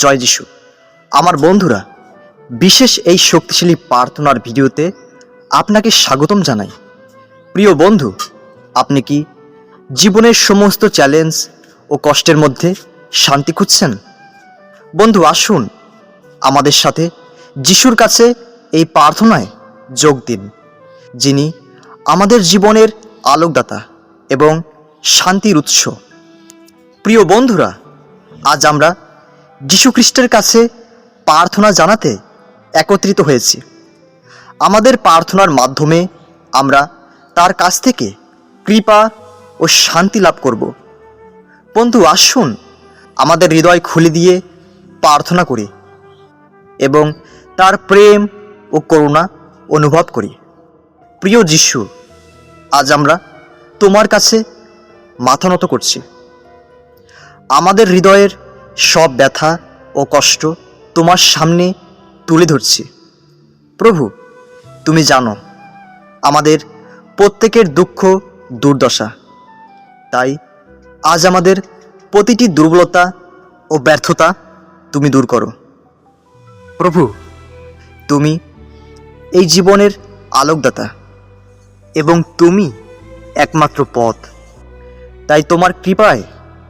জয় যিশু। আমার বন্ধুরা, বিশেষ এই শক্তিশালী প্রার্থনার ভিডিওতে আপনাকে স্বাগতম জানাই। প্রিয় বন্ধু, আপনি কি জীবনের সমস্ত চ্যালেঞ্জ ও কষ্টের মধ্যে শান্তি খুঁজছেন? বন্ধু, আসুন আমাদের সাথে যিশুর কাছে এই প্রার্থনায় যোগ দিন, যিনি আমাদের জীবনের আলোকদাতা এবং শান্তির উৎস। প্রিয় বন্ধুরা, আজ আমরা যীশুখ্রিস্টের কাছে প্রার্থনা জানাতে একত্রিত হয়েছি। আমাদের প্রার্থনার মাধ্যমে আমরা তার কাছ থেকে কৃপা ও শান্তি লাভ করব। বন্ধু, আসুন আমাদের হৃদয় খুলে দিয়ে প্রার্থনা করি এবং তার প্রেম ও করুণা অনুভব করি। প্রিয় যিশু, আজ আমরা তোমার কাছে মাথা নত করছি। আমাদের হৃদয়ের সব ব্যথা ও কষ্ট তোমার সামনে তুলে ধরছি। প্রভু, তুমি জানো, আমাদের প্রত্যেকের দুঃখ, দুর্দশা। তাই আজ আমাদের প্রতিটি দুর্বলতা ও ব্যর্থতা তুমি দূর করো। প্রভু, তুমি এই জীবনের আলোকদাতা এবং তুমি একমাত্র পথ। তাই তোমার কৃপায়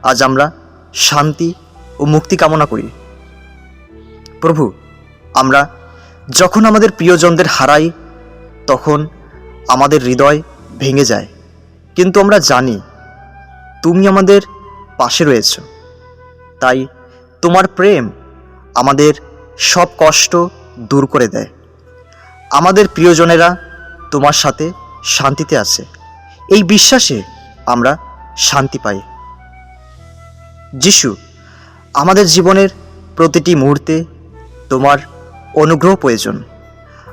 আজ আমরা শান্তি ও মুক্তি কামনা করি। প্রভু, আমরা যখন আমাদের প্রিয়জনদের হারাই, তখন আমাদের হৃদয় ভেঙে যায়। কিন্তু আমরা জানি তুমি আমাদের পাশে রয়েছ। তাই তোমার প্রেম আমাদের সব কষ্ট দূর করে দেয়। আমাদের প্রিয়জনেরা তোমার সাথে শান্তিতে আছে। এই বিশ্বাসে আমরা শান্তি পাই। যিশু আমাদের জীবনের প্রতিটি মুহূর্তে তোমার অনুগ্রহ প্রয়োজন।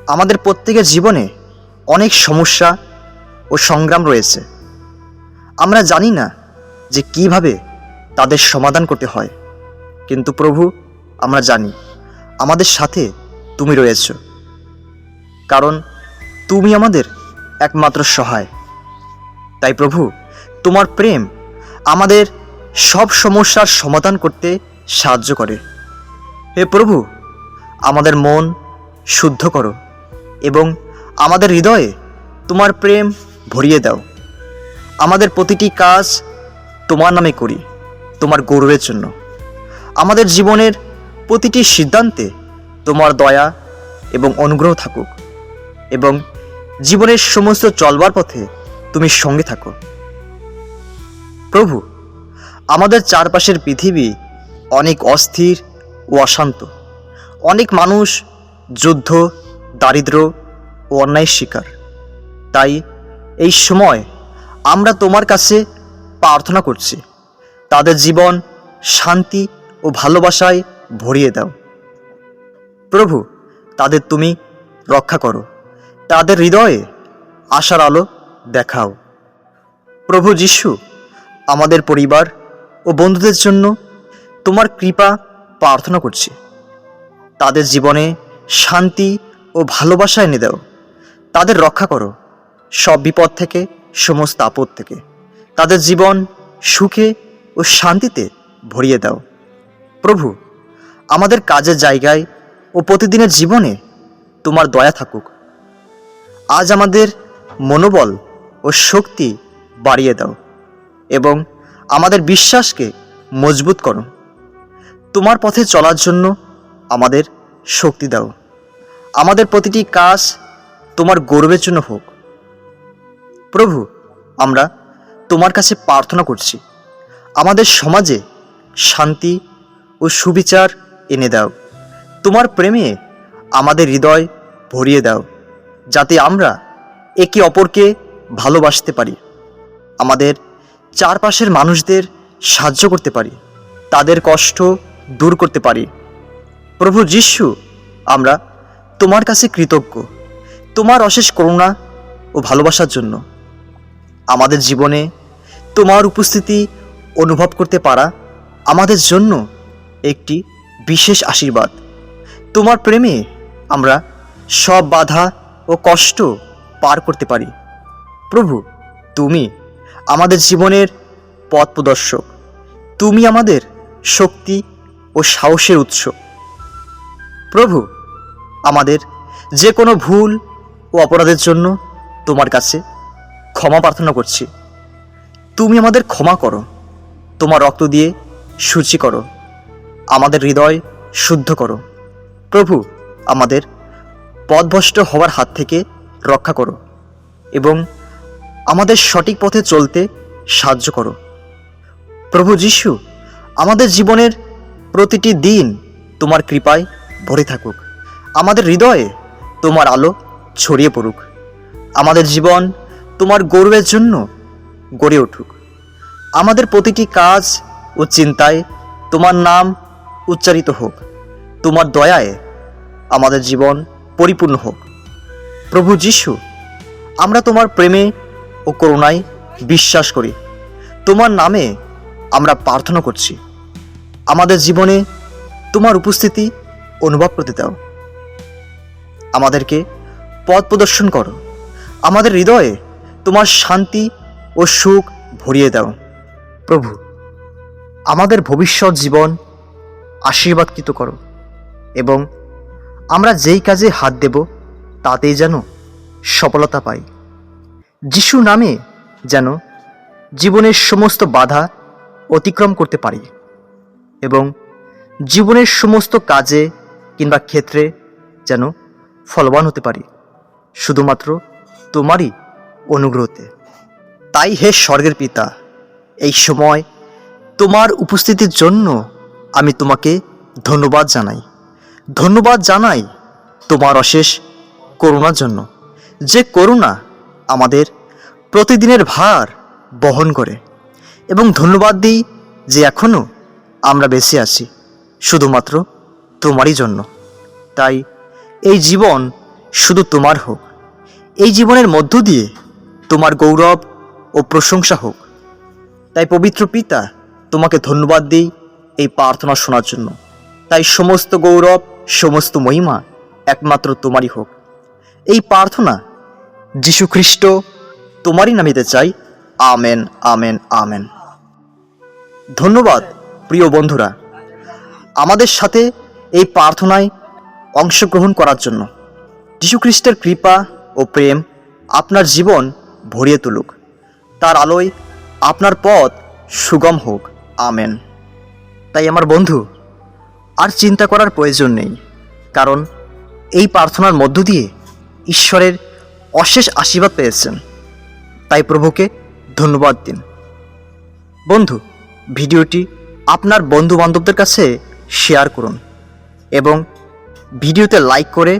আমাদের প্রত্যেকের জীবনে অনেক সমস্যা ও সংগ্রাম রয়েছে। আমরা জানি না যে কীভাবে তাদের সমাধান করতে হয়। কিন্তু প্রভু, আমরা জানি, আমাদের সাথে তুমি রয়েছ। কারণ তুমি আমাদের একমাত্র সহায়। তাই প্রভু, তোমার প্রেম আমাদের সব সমস্যার সমাধান করতে সাহায্য করে। হে প্রভু, আমাদের মন শুদ্ধ করো এবং আমাদের হৃদয়ে তোমার প্রেম ভরিয়ে দাও। আমাদের প্রতিটি কাজ তোমার নামে করি, তোমার গৌরবের জন্য। আমাদের জীবনের প্রতিটি সিদ্ধান্তে তোমার দয়া এবং অনুগ্রহ থাকুক এবং জীবনের সমস্ত চলবার পথে তুমি সঙ্গে থাকো। প্রভু, আমাদের চারপাশের পৃথিবী অনেক অস্থির ও অশান্ত। অনেক মানুষ যুদ্ধ দারিদ্র ও অন্যায়ের শিকার। তাই এই সময় আমরা তোমার কাছে প্রার্থনা করছি, তাদের জীবন শান্তি ও ভালোবাসায় ভরিয়ে দাও। প্রভু, তাদের তুমি রক্ষা করো, তাদের হৃদয়ে আশার আলো দেখাও। প্রভু যিশু, আমাদের পরিবার ও বন্ধুদের জন্য তোমার কৃপা প্রার্থনা করছি। তাদের জীবনে শান্তি ও ভালোবাসা এনে দাও। তাদের রক্ষা করো। সব বিপদ থেকে, সমস্ত আপদ থেকে। তাদের জীবন সুখে ও শান্তিতে ভরিয়ে দাও। প্রভু, আমাদের কাজের জায়গায় ও প্রতিদিনের জীবনে তোমার দয়া থাকুক। আজ আমাদের মনোবল ও শক্তি বাড়িয়ে দাও এবং আমাদের বিশ্বাসকে মজবুত করো। তোমার পথে চলার জন্য আমাদের শক্তি দাও। আমাদের প্রতিটি কাজ তোমার গৌরবের জন্য হোক। প্রভু, আমরা তোমার কাছে প্রার্থনা করছি। আমাদের সমাজে শান্তি ও সুবিচার এনে দাও। তোমার প্রেমে আমাদের হৃদয় ভরিয়ে দাও, যাতে আমরা একে অপরকে ভালোবাসতে পারি। আমাদের চারপাশের মানুষদের সাহায্য করতে পারি। তাদের কষ্ট দূর করতে পারি। প্রভু যিশু, আমরা তোমার কাছে কৃতজ্ঞ। তোমার অশেষ করুণা ও ভালোবাসার জন্য। আমাদের জীবনে তোমার উপস্থিতি অনুভব করতে পারা আমাদের জন্য একটি বিশেষ আশীর্বাদ। তোমার প্রেমে আমরা সব বাধা ও কষ্ট পার করতে পারি। প্রভু, তুমি আমাদের জীবনের পথ প্রদর্শক। তুমি আমাদের শক্তি ও সাহসের উৎস। প্রভু, আমাদের যে কোনো ভুল ও অপরাধের জন্য তোমার কাছে ক্ষমা প্রার্থনা করছি। তুমি আমাদের ক্ষমা করো, তোমার রক্ত দিয়ে সূচি করো, আমাদের হৃদয় শুদ্ধ করো। প্রভু, আমাদের পথভ্রষ্ট হওয়ার হাত থেকে রক্ষা করো এবং আমাদের সঠিক পথে চলতে সাহায্য করো। প্রভু যিশু, আমাদের জীবনের প্রতিটি দিন তোমার কৃপায় ভরে থাকুক। আমাদের হৃদয়ে তোমার আলো ছড়িয়ে পড়ুক। আমাদের জীবন তোমার গৌরবের জন্য গড়ে উঠুক। আমাদের প্রতিটি কাজ ও চিন্তায় তোমার নাম উচ্চারিত হোক। তোমার দয়ায় আমাদের জীবন পরিপূর্ণ হোক। প্রভু যিশু, আমরা তোমার প্রেমে ও করুণায় বিশ্বাস করি। তোমার নামে আমরা প্রার্থনা করছি। আমাদের জীবনে তোমার উপস্থিতি অনুভব করতে দাও। আমাদেরকে পথ প্রদর্শন করো। আমাদের হৃদয়ে তোমার শান্তি ও সুখ ভরিয়ে দাও। প্রভু, আমাদের ভবিষ্যৎ জীবন আশীর্বাদকৃত করো এবং আমরা যেই কাজে হাত দেব, তাতেই যেন সফলতা পাই। যিশু নামে যেন জীবনের সমস্ত বাধা অতিক্রম করতে পারি। এবং জীবনের সমস্ত কাজে কিংবা ক্ষেত্রে যেন ফলবান হতে পারি। শুধুমাত্র তোমারই অনুগ্রহতে। তাই হে স্বর্গের পিতা, এই সময় তোমার উপস্থিতির জন্য আমি তোমাকে ধন্যবাদ জানাই। ধন্যবাদ জানাই তোমার অশেষ করুণার জন্য, যে করুণা আমাদের প্রতিদিনের ভার বহন করে। এবং ধন্যবাদ দিই যে এখনও আমরা বেঁচে আছি, শুধুমাত্র তোমারই জন্য। তাই এই জীবন শুধু তোমার হোক। এই জীবনের মধ্য দিয়ে তোমার গৌরব ও প্রশংসা হোক। তাই পবিত্র পিতা, তোমাকে ধন্যবাদ দিই এই প্রার্থনা শোনার জন্য। তাই সমস্ত গৌরব, সমস্ত মহিমা একমাত্র তোমারই হোক। এই প্রার্থনা যীশু খ্রিস্ট তোমারই নামিতে চাই। Amen amen amen. ধন্যবাদ। প্রিয় বন্ধুরা, আমাদের সাথে এই প্রার্থনায় অংশগ্রহণ করার জন্য যীশুখ্রিস্টের কৃপা ও প্রেম আপনার জীবন ভরিয়ে তুলুক। তার আলোয় আপনার পথ সুগম হোক। আমেন। তাই আমার বন্ধু, আর চিন্তা করার প্রয়োজন নেই, কারণ এই প্রার্থনার মধ্য দিয়ে ঈশ্বরের অশেষ আশীর্বাদ পেয়েছেন। তাই প্রভুকে ধন্যবাদ দিন। বন্ধু, ভিডিওটি আপনার বন্ধু বান্ধবদের কাছে শেয়ার করুন এবং ভিডিওতে লাইক করে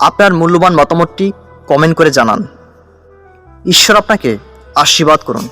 আপনার মূল্যবান মতামতটি কমেন্ট করে জানান। ঈশ্বর আপনাকে আশীর্বাদ করুন।